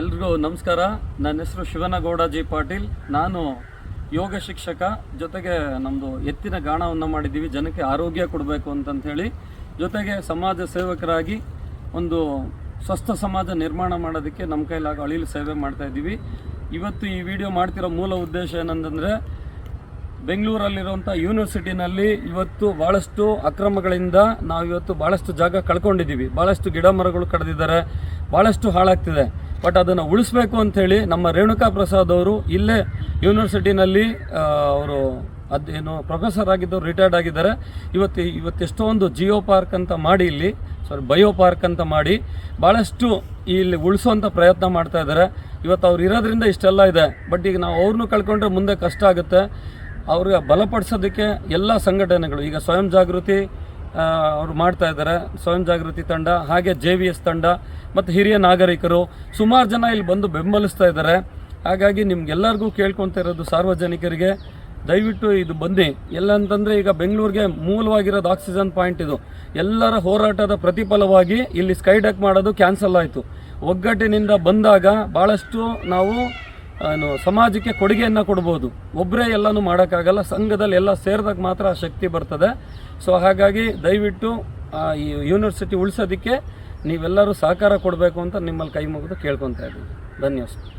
ಎಲ್ರಿಗೂ ನಮಸ್ಕಾರ. ನನ್ನ ಹೆಸರು ಶಿವನಗೌಡ ಜಿ ಪಾಟೀಲ್. ನಾನು ಯೋಗ ಶಿಕ್ಷಕ, ಜೊತೆಗೆ ನಮ್ಮದು ಎತ್ತಿನ ಗಾಣವನ್ನು ಮಾಡಿದ್ದೀವಿ. ಜನಕ್ಕೆ ಆರೋಗ್ಯ ಕೊಡಬೇಕು ಅಂತಂತ ಹೇಳಿ ಜೊತೆಗೆ ಸಮಾಜ ಸೇವಕರಾಗಿ ಒಂದು ಸ್ವಸ್ಥ ಸಮಾಜ ನಿರ್ಮಾಣ ಮಾಡೋದಕ್ಕೆ ನಮ್ಮ ಕೈಲಾಗ ಅಳಿಲು ಸೇವೆ ಮಾಡ್ತಾ ಇದ್ದೀವಿ. ಇವತ್ತು ಈ ವಿಡಿಯೋ ಮಾಡ್ತಿರೋ ಮೂಲ ಉದ್ದೇಶ ಏನಂತಂದರೆ ಬೆಂಗಳೂರಲ್ಲಿರುವಂಥ ಯೂನಿವರ್ಸಿಟಿನಲ್ಲಿ ಇವತ್ತು ಭಾಳಷ್ಟು ಅಕ್ರಮಗಳಿಂದ ನಾವು ಇವತ್ತು ಭಾಳಷ್ಟು ಜಾಗ ಕಳ್ಕೊಂಡಿದ್ದೀವಿ. ಭಾಳಷ್ಟು ಗಿಡ ಮರಗಳು ಕಡ್ದಿದ್ದಾರೆ. ಭಾಳಷ್ಟು ಹಾಳಾಗ್ತಿದೆ. ಬಟ್ ಅದನ್ನು ಉಳಿಸ್ಬೇಕು ಅಂಥೇಳಿ ನಮ್ಮ ರೇಣುಕಾ ಪ್ರಸಾದ್ ಅವರು ಇಲ್ಲೇ ಯೂನಿವರ್ಸಿಟಿನಲ್ಲಿ ಅವರು ಅದೇನು ಪ್ರೊಫೆಸರ್ ಆಗಿದ್ದವರು ರಿಟೈರ್ಡ್ ಆಗಿದ್ದಾರೆ. ಇವತ್ತು ಇವತ್ತು ಎಷ್ಟೊಂದು ಜಿಯೋ ಪಾರ್ಕ್ ಅಂತ ಮಾಡಿ ಇಲ್ಲಿ, ಸಾರಿ, ಬಯೋ ಪಾರ್ಕ್ ಅಂತ ಮಾಡಿ ಭಾಳಷ್ಟು ಇಲ್ಲಿ ಉಳಿಸುವಂಥ ಪ್ರಯತ್ನ ಮಾಡ್ತಾ ಇದ್ದಾರೆ. ಇವತ್ತು ಅವ್ರು ಇರೋದ್ರಿಂದ ಇಷ್ಟೆಲ್ಲ ಇದೆ. ಬಟ್ ಈಗ ನಾವು ಅವ್ರನ್ನೂ ಕಳ್ಕೊಂಡ್ರೆ ಮುಂದೆ ಕಷ್ಟ ಆಗುತ್ತೆ. ಅವ್ರಿಗೆ ಬಲಪಡಿಸೋದಕ್ಕೆ ಎಲ್ಲ ಸಂಘಟನೆಗಳು, ಈಗ ಸ್ವಯಂ ಜಾಗೃತಿ ಅವರು ಮಾಡ್ತಾ ಇದ್ದಾರೆ. ಸ್ವಯಂ ಜಾಗೃತಿ ತಂಡ, ಹಾಗೆ ಜೆ ವಿ ಎಸ್ ತಂಡ, ಮತ್ತು ಹಿರಿಯ ನಾಗರಿಕರು, ಸುಮಾರು ಜನ ಇಲ್ಲಿ ಬಂದು ಬೆಂಬಲಿಸ್ತಾ ಇದ್ದಾರೆ. ಹಾಗಾಗಿ ನಿಮ್ಗೆಲ್ಲರಿಗೂ ಕೇಳ್ಕೊತಾ ಇರೋದು ಸಾರ್ವಜನಿಕರಿಗೆ, ದಯವಿಟ್ಟು ಇದು ಬನ್ನಿ. ಎಲ್ಲ ಅಂತಂದರೆ ಈಗ ಬೆಂಗಳೂರಿಗೆ ಮೂಲವಾಗಿರೋದು ಆಕ್ಸಿಜನ್ ಪಾಯಿಂಟ್ ಇದು. ಎಲ್ಲರ ಹೋರಾಟದ ಪ್ರತಿಫಲವಾಗಿ ಇಲ್ಲಿ ಸ್ಕೈ ಡಕ್ ಮಾಡೋದು ಕ್ಯಾನ್ಸಲ್ ಆಯಿತು. ಒಗ್ಗಟ್ಟಿನಿಂದ ಬಂದಾಗ ಭಾಳಷ್ಟು ನಾವು ಏನು, ಸಮಾಜಕ್ಕೆ ಕೊಡುಗೆಯನ್ನು ಕೊಡ್ಬೋದು. ಒಬ್ಬರೇ ಎಲ್ಲನೂ ಮಾಡೋಕ್ಕಾಗಲ್ಲ, ಸಂಘದಲ್ಲಿ ಎಲ್ಲ ಸೇರಿದಾಗ ಮಾತ್ರ ಆ ಶಕ್ತಿ ಬರ್ತದೆ. ಸೊ ಹಾಗಾಗಿ ದಯವಿಟ್ಟು ಈ ಯೂನಿವರ್ಸಿಟಿ ಉಳಿಸೋದಕ್ಕೆ ನೀವೆಲ್ಲರೂ ಸಹಕಾರ ಕೊಡಬೇಕು ಅಂತ ನಿಮ್ಮಲ್ಲಿ ಕೈ ಮುಗಿದು ಕೇಳ್ಕೊತಾ ಇದ್ದೀವಿ ಧನ್ಯವಾದ.